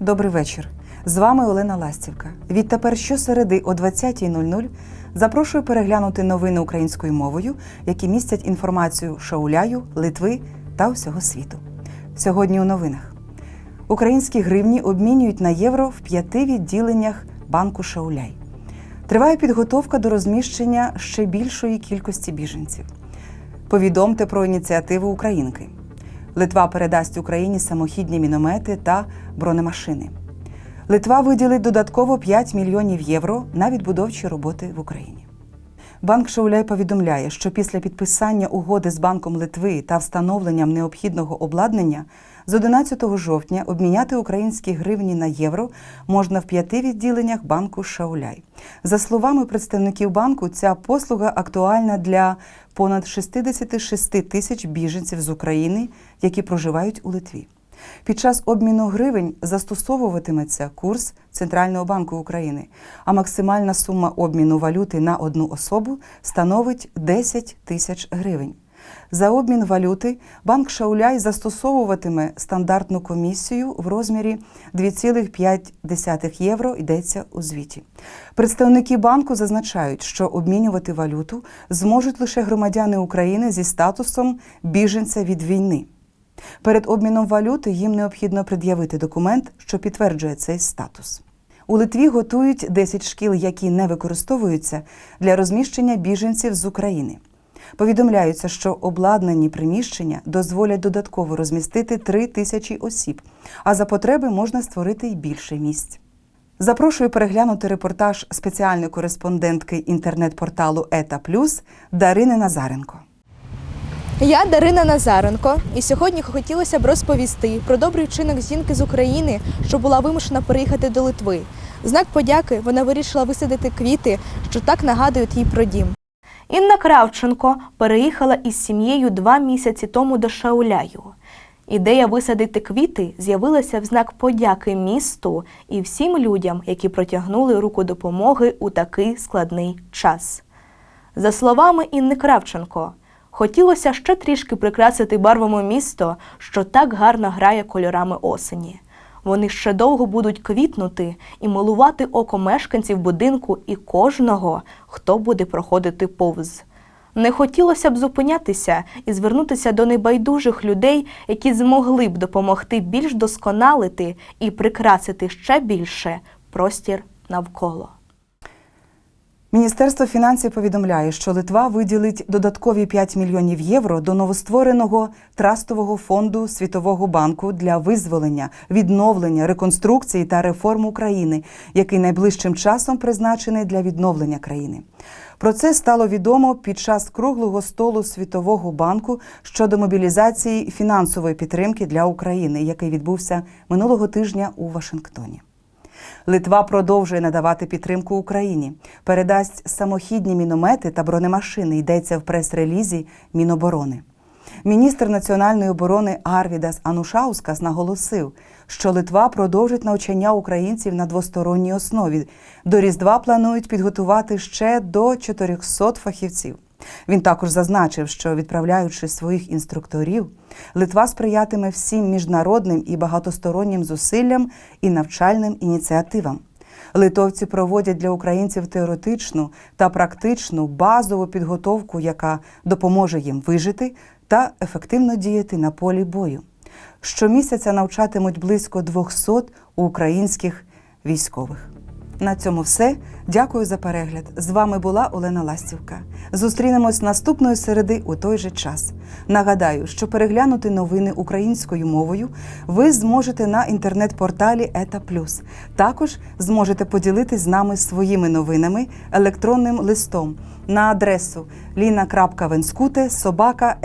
Добрий вечір. З вами Олена Ластівка. Відтепер щосереди о 20.00 запрошую переглянути новини українською мовою, які містять інформацію Шауляю, Литви та усього світу. Сьогодні у новинах. Українські гривні обмінюють на євро в п'яти відділеннях банку Шауляй. Триває підготовка до розміщення ще більшої кількості біженців. Повідомте про ініціативу Українки. Литва передасть Україні самохідні міномети та бронемашини. Литва виділить додатково 5 мільйонів євро на відбудовчі роботи в Україні. Банк Шауляй повідомляє, що після підписання угоди з Банком Литви та встановленням необхідного обладнання з 11 жовтня обміняти українські гривні на євро можна в п'яти відділеннях банку Шауляй. За словами представників банку, ця послуга актуальна для понад 66 тисяч біженців з України, які проживають у Литві. Під час обміну гривень застосовуватиметься курс Центрального банку України, а максимальна сума обміну валюти на одну особу становить 10 тисяч гривень. За обмін валюти банк Шауляй застосовуватиме стандартну комісію в розмірі 2,5 євро, йдеться у звіті. Представники банку зазначають, що обмінювати валюту зможуть лише громадяни України зі статусом біженця від війни. Перед обміном валюти їм необхідно пред'явити документ, що підтверджує цей статус. У Литві готують 10 шкіл, які не використовуються для розміщення біженців з України. Повідомляється, що обладнані приміщення дозволять додатково розмістити 3 тисячі осіб, а за потреби можна створити й більше місць. Запрошую переглянути репортаж спеціальної кореспондентки інтернет-порталу ЕТА Плюс Дарини Назаренко. Я Дарина Назаренко, і сьогодні хотілося б розповісти про добрий вчинок жінки з України, що була вимушена переїхати до Литви. Знак подяки вона вирішила висадити квіти, що так нагадують їй про дім. Інна Кравченко переїхала із сім'єю два місяці тому до Шауляю. Ідея висадити квіти з'явилася в знак подяки місту і всім людям, які протягнули руку допомоги у такий складний час. За словами Інни Кравченко, хотілося ще трішки прикрасити барвами місто, що так гарно грає кольорами осені. Вони ще довго будуть квітнути і милувати око мешканців будинку і кожного, хто буде проходити повз. Не хотілося б зупинятися і звернутися до небайдужих людей, які змогли б допомогти більш досконалити і прикрасити ще більше простір навколо. Міністерство фінансів повідомляє, що Литва виділить додаткові 5 мільйонів євро до новоствореного трастового фонду Світового банку для визволення, відновлення, реконструкції та реформ України, який найближчим часом призначений для відновлення країни. Про це стало відомо під час круглого столу Світового банку щодо мобілізації фінансової підтримки для України, який відбувся минулого тижня у Вашингтоні. Литва продовжує надавати підтримку Україні, передасть самохідні міномети та бронемашини. Йдеться в прес-релізі Міноборони. Міністр національної оборони Арвідас Анушаускас наголосив, що Литва продовжить навчання українців на двосторонній основі. До Різдва планують підготувати ще до 400 фахівців. Він також зазначив, що відправляючи своїх інструкторів, Литва сприятиме всім міжнародним і багатостороннім зусиллям і навчальним ініціативам. Литовці проводять для українців теоретичну та практичну базову підготовку, яка допоможе їм вижити та ефективно діяти на полі бою. Щомісяця навчатимуть близько 200 українських військових. На цьому все. Дякую за перегляд. З вами була Олена Ластівка. Зустрінемось наступної середи у той же час. Нагадаю, що переглянути новини українською мовою ви зможете на інтернет-порталі ЕТА. Також зможете поділитись з нами своїми новинами електронним листом на адресу lina.venskute собака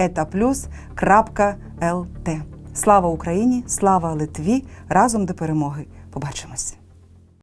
Слава Україні! Слава Литві! Разом до перемоги! Побачимось!